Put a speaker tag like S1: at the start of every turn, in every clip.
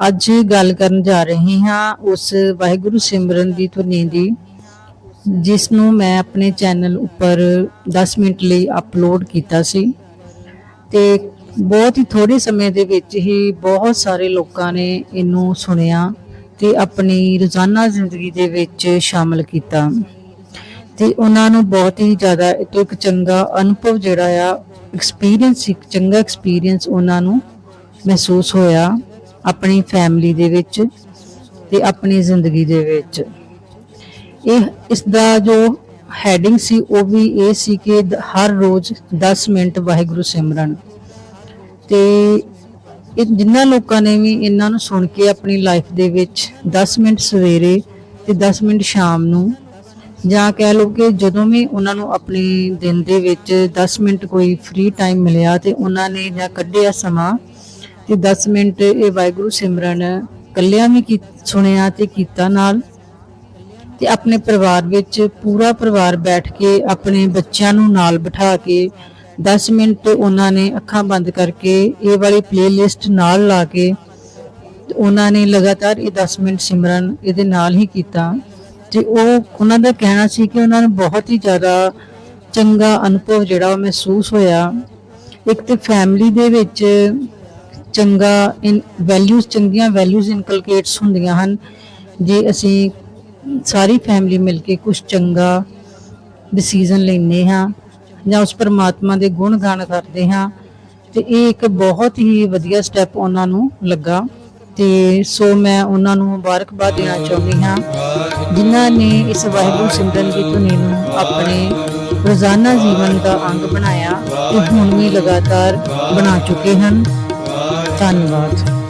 S1: ਅੱਜ ਗੱਲ ਕਰਨ ਜਾ ਰਹੇ ਹਾਂ ਉਸ ਵਾਹਿਗੁਰੂ ਸਿਮਰਨ ਦੀ ਧੁਨੀ ਦੀ, ਜਿਸ ਨੂੰ ਮੈਂ ਆਪਣੇ ਚੈਨਲ ਉੱਪਰ 10 ਮਿੰਟ ਲਈ ਅਪਲੋਡ ਕੀਤਾ ਸੀ। ਤੇ ਬਹੁਤ ਹੀ ਥੋੜੇ ਸਮੇਂ ਦੇ ਵਿੱਚ ਹੀ ਬਹੁਤ ਸਾਰੇ ਲੋਕਾਂ ਨੇ ਇਹਨੂੰ ਸੁਣਿਆ ਤੇ ਆਪਣੀ ਰੋਜ਼ਾਨਾ ਜ਼ਿੰਦਗੀ ਦੇ ਵਿੱਚ ਸ਼ਾਮਲ ਕੀਤਾ। ਤੇ ਉਹਨਾਂ ਨੂੰ ਬਹੁਤ ਹੀ ਜ਼ਿਆਦਾ ਇਹ ਤੋਂ ਇੱਕ ਚੰਗਾ ਅਨੁਭਵ ਜਿਹੜਾ ਆ ਐਕਸਪੀਰੀਅੰਸ ਇੱਕ ਚੰਗਾ ਐਕਸਪੀਰੀਅੰਸ ਉਹਨਾਂ ਨੂੰ ਮਹਿਸੂਸ ਹੋਇਆ। ਆਪਣੀ ਫੈਮਿਲੀ ਦੇ ਵਿੱਚ ਤੇ ਆਪਣੀ ਜ਼ਿੰਦਗੀ ਦੇ ਵਿੱਚ। ਇਹ, ਇਸ ਦਾ ਜੋ ਹੈਡਿੰਗ ਸੀ, ਉਹ ਵੀ ਇਹ ਸੀ ਕਿ ਦ- ਹਰ ਰੋਜ਼ 10 ਮਿੰਟ ਵਾਹਿਗੁਰੂ ਸਿਮਰਨ। ਤੇ ਇਹ ਜਿਨ੍ਹਾਂ ਲੋਕਾਂ ਨੇ ਵੀ ਇਹਨਾਂ ਨੂੰ ਸੁਣ ਕੇ ਆਪਣੀ ਲਾਈਫ ਦੇ ਵਿੱਚ 10 ਮਿੰਟ ਸਵੇਰੇ ਤੇ 10 ਮਿੰਟ ਸ਼ਾਮ ਨੂੰ ਜਾਂ ਕਹਿ ਲਓ ਕਿ ਜਦੋਂ ਵੀ ਉਹਨਾਂ ਨੂੰ ਆਪਣੇ ਦਿਨ ਦੇ ਵਿੱਚ 10 ਮਿੰਟ ਕੋਈ ਫ੍ਰੀ ਟਾਈਮ ਮਿਲਿਆ ਤੇ ਉਹਨਾਂ ਨੇ ਜਾਂ ਕੱਢਿਆ ਸਮਾਂ ਤੇ 10 ਮਿੰਟ ਇਹ ਵਾਹਿਗੁਰੂ ਸਿਮਰਨ ਕੱਲਿਆਂ ਵੀ ਸੁਣਿਆ ਤੇ ਕੀਤਾ ਨਾਲ। ਤੇ ਆਪਣੇ ਪਰਿਵਾਰ ਵਿੱਚ ਪੂਰਾ ਪਰਿਵਾਰ ਬੈਠ ਕੇ ਆਪਣੇ ਬੱਚਿਆਂ ਨੂੰ ਨਾਲ ਬਿਠਾ ਕੇ 10 ਮਿੰਟ ਉਹਨਾਂ ਨੇ ਅੱਖਾਂ ਬੰਦ ਕਰਕੇ ਇਹ ਵਾਲੀ ਪਲੇਲਿਸਟ ਨਾਲ ਲਾ ਕੇ ਉਹਨਾਂ ਨੇ ਲਗਾਤਾਰ ਇਹ 10 ਮਿੰਟ ਸਿਮਰਨ ਇਹਦੇ ਨਾਲ ਹੀ ਕੀਤਾ। ਤੇ ਉਹ ਉਹਨਾਂ ਦਾ ਕਹਿਣਾ ਸੀ ਕਿ ਉਹਨਾਂ ਨੂੰ ਬਹੁਤ ਹੀ ਜ਼ਿਆਦਾ ਚੰਗਾ ਅਨੁਭਵ ਜਿਹੜਾ ਉਹ ਮਹਿਸੂਸ ਹੋਇਆ। ਇੱਕ ਤੇ ਫੈਮਿਲੀ ਦੇ ਵਿੱਚ ਚੰਗਾ ਇਨ ਵੈਲਿਊਜ਼ ਚੰਗੀਆਂ ਵੈਲਿਊਜ਼ ਇਨਕਲਕੇਟਸ ਹੁੰਦੀਆਂ ਹਨ। ਜੇ ਅਸੀਂ ਸਾਰੀ ਫੈਮਿਲੀ ਮਿਲ ਕੇ ਕੁਝ ਚੰਗਾ ਡਿਸੀਜਨ ਲੈਂਦੇ ਹਾਂ ਜਾਂ ਉਸ ਪਰਮਾਤਮਾ ਦੇ ਗੁਣ ਗਾਣ ਕਰਦੇ ਹਾਂ, ਤੇ ਇਹ ਇੱਕ ਬਹੁਤ ਹੀ ਵਧੀਆ ਸਟੈਪ ਉਹਨਾਂ ਨੂੰ ਲੱਗਾ। ਤੇ ਸੋ ਮੈਂ ਉਹਨਾਂ ਨੂੰ ਮੁਬਾਰਕਬਾਦ ਦੇਣਾ ਚਾਹੁੰਦੀ ਹਾਂ, ਜਿਨ੍ਹਾਂ ਨੇ ਇਸ ਵਾਹਿਗੁਰੂ ਸਿਮਰਨ ਦੀ ਧੁਨੀ ਨੂੰ ਆਪਣੇ ਰੋਜ਼ਾਨਾ ਜੀਵਨ ਦਾ ਅੰਗ ਬਣਾਇਆ, ਤੇ ਹੁਣ ਵੀ ਲਗਾਤਾਰ ਬਣਾ ਚੁੱਕੇ ਹਨ।
S2: I'm not.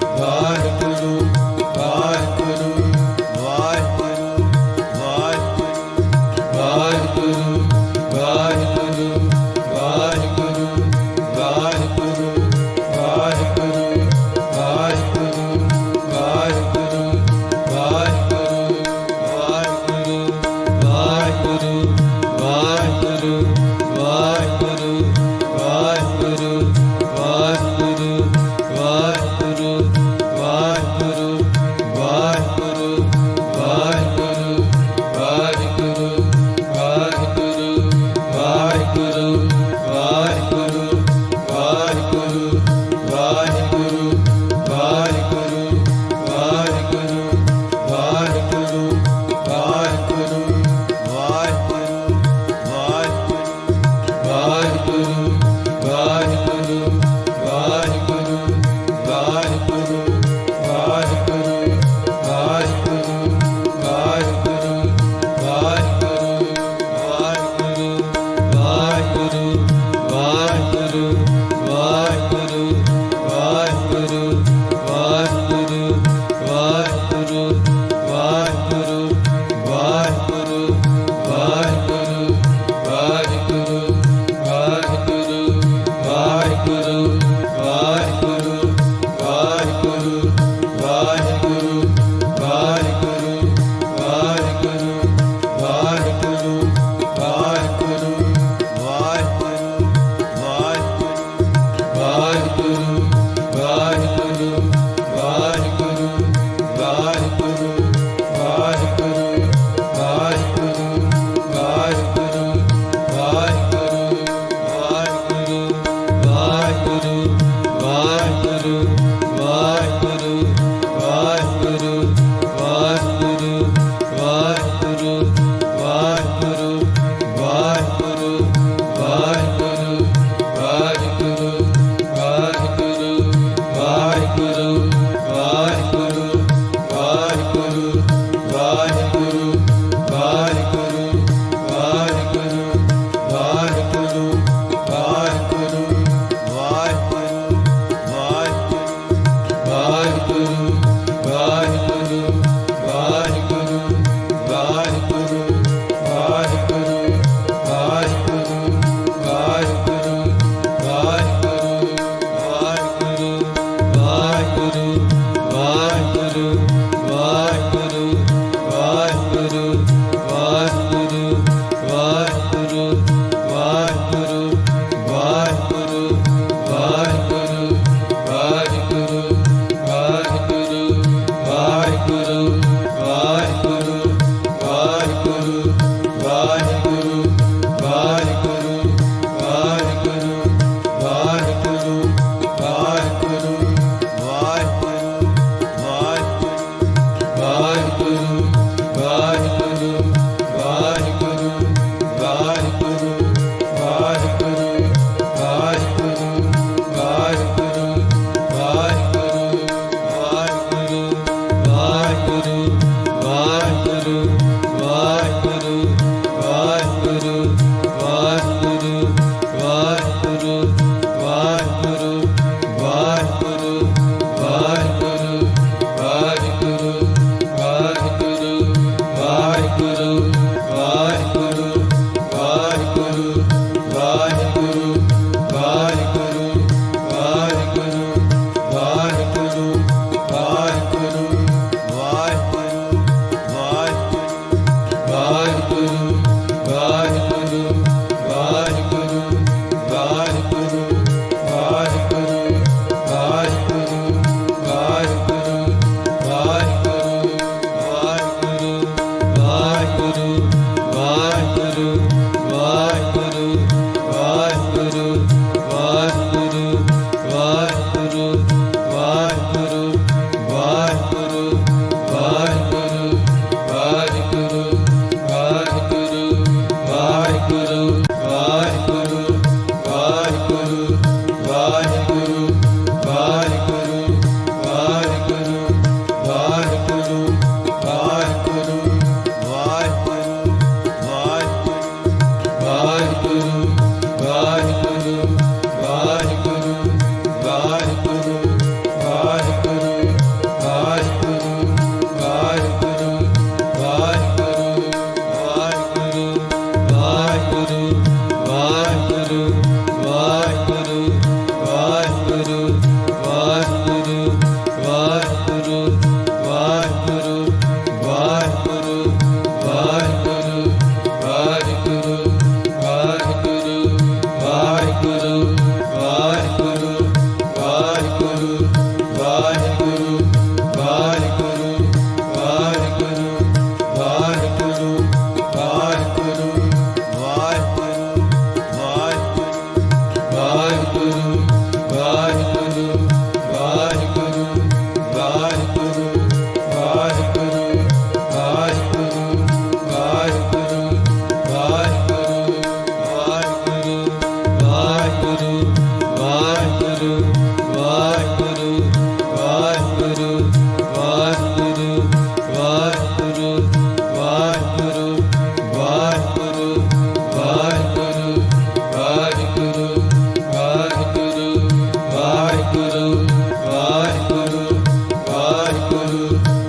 S2: you.